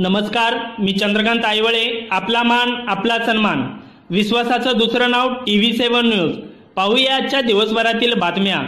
नमस्कार मी चंद्रकांत आयवळे आपला मान आपला सन्मान. विश्वासाचं दुसरं नाव टीव्ही सेव्हन न्यूज. पाहूया आजच्या दिवसभरातील बातम्या.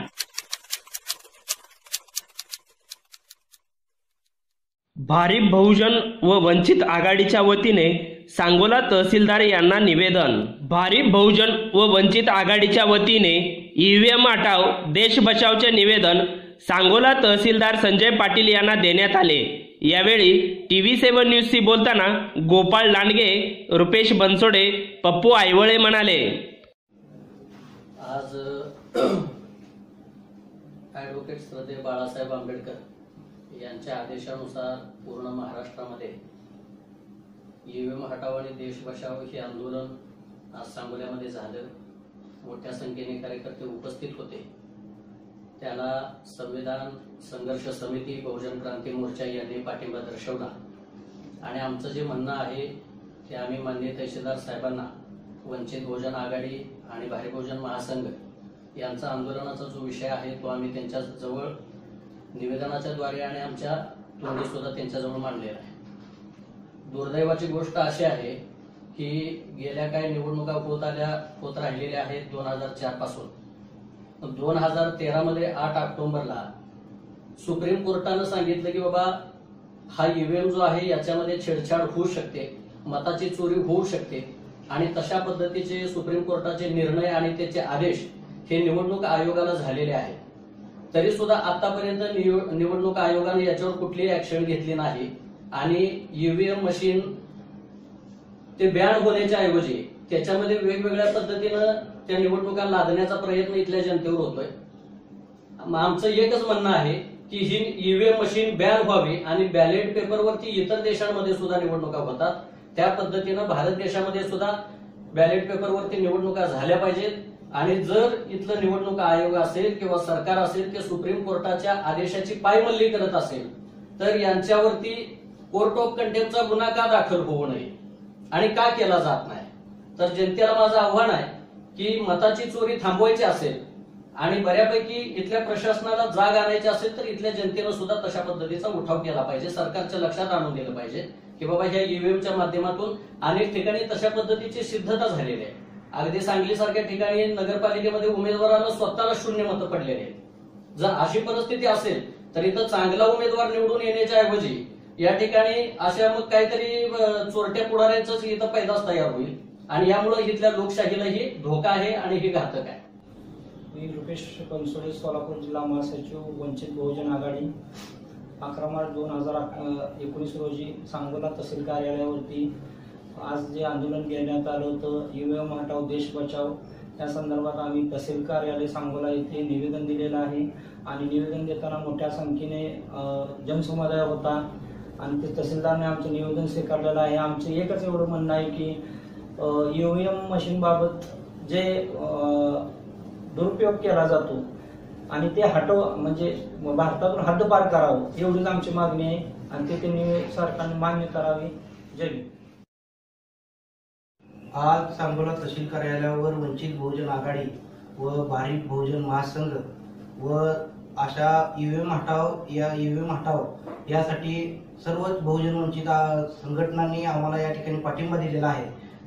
भारिप बहुजन व वंचित आघाडीच्या वतीने सांगोला तहसीलदार यांना निवेदन. भारिप बहुजन व वंचित आघाडीच्या वतीने ईव्हीएम हटाव देश बचावचे निवेदन सांगोला तहसीलदार संजय पाटील यांना देण्यात आले. यावेळी टीव्ही सेव्हन न्यूजशी बोलताना गोपाळ लांडगे रुपेश बनसोडे पप्पू आयवळे म्हणाले. आज ॲडव्होकेट श्रद्धे बाळासाहेब आंबेडकर यांच्या आदेशानुसार पूर्ण महाराष्ट्रामध्ये ईव्हीएम हटाव आणि देश बचाव हे आंदोलन आज सांगोल्यामध्ये झालं. मोठ्या संख्येने कार्यकर्ते उपस्थित होते. त्याला संविधान संघर्ष समिती बहुजन क्रांती मोर्चा यांनी पाठिंबा दर्शवला. आणि आमचं जे म्हणणं आहे ते आम्ही माननीय तहसीलदार साहेबांना वंचित बहुजन आघाडी आणि भारी बहुजन महासंघ यांचा आंदोलनाचा जो विषय आहे तो आम्ही त्यांच्या जवळ निवेदनाच्या द्वारे आणि आमच्या तोंडी सुद्धा त्यांच्याजवळ मांडलेला आहे. दुर्दैवाची गोष्ट अशी आहे की गेल्या काही निवडणुका होत आल्या होत राहिलेल्या आहेत दोन हजार चारपासून. दोन हजार तेरा मध्ये आठ ऑक्टोबरला सुप्रीम कोर्टानं सांगितलं की बाबा हा ईव्हीएम जो आहे याच्यामध्ये छेडछाड होऊ शकते मताची चोरी होऊ शकते. आणि तशा पद्धतीचे सुप्रीम कोर्टाचे निर्णय आणि त्याचे आदेश हे निवडणूक आयोगाला झालेले आहेत. तरी सुद्धा आतापर्यंत निव- निवडणूक आयोगाने याच्यावर कुठलीही ऍक्शन घेतली नाही. आणि ईव्हीएम मशीन ते बॅन होण्याच्या ऐवजी त्याच्यामध्ये वेगवेगळ्या पद्धतीनं त्या निवडणुका लादण्याचा प्रयत्न इथल्या जनतेवर होतोय. मग आमचं एकच म्हणणं आहे की ही ईव्हीएम मशीन बॅन व्हावी आणि बॅलेट पेपरवरती इतर देशांमध्ये सुद्धा निवडणुका होतात. त्या पद्धतीनं भारत देशामध्ये सुद्धा बॅलेट पेपरवरती निवडणुका झाल्या पाहिजेत. आणि जर इथलं निवडणूक आयोग असेल किंवा सरकार असेल ते सुप्रीम कोर्टाच्या आदेशाची पायमल्ली करत असेल तर यांच्यावरती कोर्ट ऑफ कंटेम्पचा गुन्हा का दाखल होऊ नये? आणि का केला जात नाही? तर जनतेला माझं आव्हान आहे की मताची चोरी थांबवायची असेल आणि बऱ्यापैकी इथल्या प्रशासनाला जाग आणायची असेल तर इथल्या जनतेनं सुद्धा तशा पद्धतीचा उठाव केला पाहिजे सरकारच्या लक्षात आणून दिलं पाहिजे की बाबा ह्या ईव्हीएमच्या माध्यमातून अनेक ठिकाणी तशा पद्धतीची सिद्धता झालेली आहे. अगदी सांगली सारख्या ठिकाणी नगरपालिकेमध्ये उमेदवारांना स्वतःला शून्य मतं पडलेली आहेत. जर अशी परिस्थिती असेल तर इथं चांगला उमेदवार निवडून येण्याच्या ऐवजी या ठिकाणी अशा मग काहीतरी चोरट्या पुढाऱ्यांच इथं पैदास तयार होईल. आणि यामुळे इथल्या लोकशाहीलाही धोका आहे आणि हे घातक आहे. मी रुपेश बनसोडे सोलापूर जिल्हा महासचिव वंचित बहुजन आघाडी. अकरा मार्च दोन हजार एकोणीस रोजी सांगोला तहसील कार्यालयावरती आज जे आंदोलन घेण्यात आलं होतं युएम हटाव देश बचाव या संदर्भात आम्ही तहसील कार्यालय सांगोला येथे निवेदन दिलेलं आहे. आणि निवेदन देताना मोठ्या संख्येने जनसमुदाय होता. आणि ते तहसीलदारने आमचं निवेदन स्वीकारलेलं आहे. आमचं एकच एवढं म्हणणं आहे की ईव्हीएम मशीनबाबत जे दुरुपयोग केला जातो आणि ते हटव म्हणजे भारतातून हद्दपार करावं एवढीच आमची मागणी आहे. आणि ते त्यांनी सरकारने मान्य करावी. जय आज सांगोला तहसील कार्यालयावर वंचित बहुजन आघाडी व भारिप बहुजन महासंघ व अशा ईव्हीएम हटाव या ईव्हीएम हटाव यासाठी सर्वच बहुजन वंचित संघटनांनी आम्हाला या ठिकाणी पाठिंबा दिलेला आहे.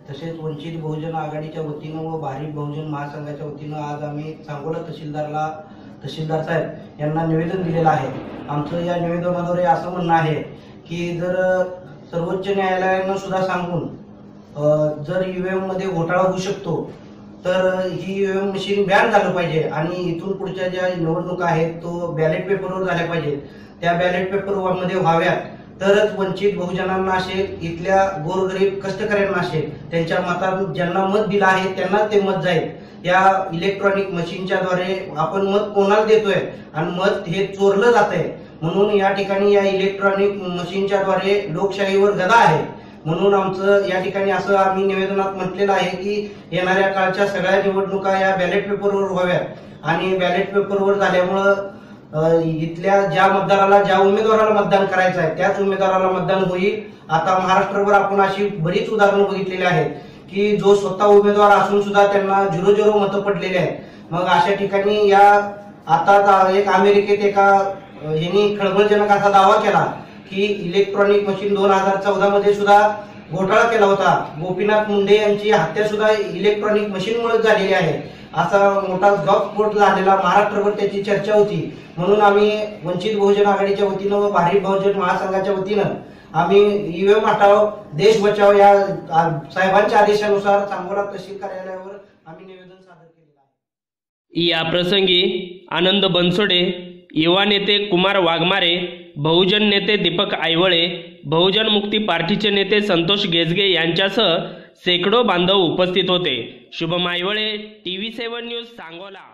तसेच वंचित बहुजन आघाडीच्या वतीनं व भारिप बहुजन महासंघाच्या वतीनं आज आम्ही सांगोला तहसीलदारला तहसीलदार साहेब यांना निवेदन दिलेलं आहे. आमचं या निवेदनाद्वारे असं म्हणणं आहे की जर सर्वोच्च न्यायालयानं सुद्धा सांगून जर यू मध्ये घोटाळा होऊ शकतो तर ही यू एम मशीन बॅन झालं पाहिजे आणि इथून पुढच्या ज्या निवडणुका आहेत तो बॅलेट पेपरवर झाल्या पाहिजे त्या बॅलेट पेपरमध्ये व्हाव्यात. तरच वंचित बहुजनांना असेल इथल्या गोरगरीब कष्टकऱ्यांना असेल त्यांच्या मतात ज्यांना मत दिलं आहे त्यांना ते मत जाईल. या इलेक्ट्रॉनिक मशीनच्या द्वारे आपण मत कोणाला देतोय? आणि मत हे चोरलं जात आहे म्हणून या ठिकाणी या इलेक्ट्रॉनिक मशीनच्या द्वारे लोकशाहीवर गदा आहे. म्हणून आमचं या ठिकाणी असं आम्ही निवेदनात म्हटलेलं आहे की येणाऱ्या काळच्या सगळ्या निवडणुका या बॅलेट पेपरवर व्हाव्यात. आणि बॅलेट पेपरवर झाल्यामुळं इथल्या ज्या मतदाराला ज्या उमेदवाराला मतदान करायचं आहे त्याच उमेदवाराला मतदान होईल. आता महाराष्ट्रभर आपण अशी बरीच उदाहरणं बघितलेली आहेत की जो स्वतः उमेदवार असून सुद्धा त्यांना झिरो झिरो मतं पडलेली आहेत. मग अशा ठिकाणी या आता एक अमेरिकेत एका यांनी खळबळजनक असा दावा केला की इलेक्ट्रॉनिक मशीन दोन हजार चौदा मध्ये सुद्धा घोटाळा केला होता. गोपीनाथ मुंडे यांची हत्या सुद्धा इलेक्ट्रॉनिक मशीनमुळे झालेली आहे. असा मोठा गपस्फोट झालेला महाराष्ट्रभर त्याची चर्चा होती. म्हणून आम्ही वंचित बहुजन आघाडीच्या वतीनं व भारिप बहुजन महासंघाच्या वतीनं आम्ही ईव्हीएम हटाव देश बचाव या साहेबांच्या आदेशानुसार सांगोला तहसील कार्यालयावर आम्ही निवेदन सादर केलेलं आहे. या प्रसंगी आनंद बनसोडे युवा नेते कुमार वाघमारे बहुजन नेते दीपक आयवळे बहुजन मुक्ती पार्टीचे नेते संतोष गेजगे यांच्यासह शेकडो बांधव उपस्थित होते. Shubham Aywale T V seven news Sangola.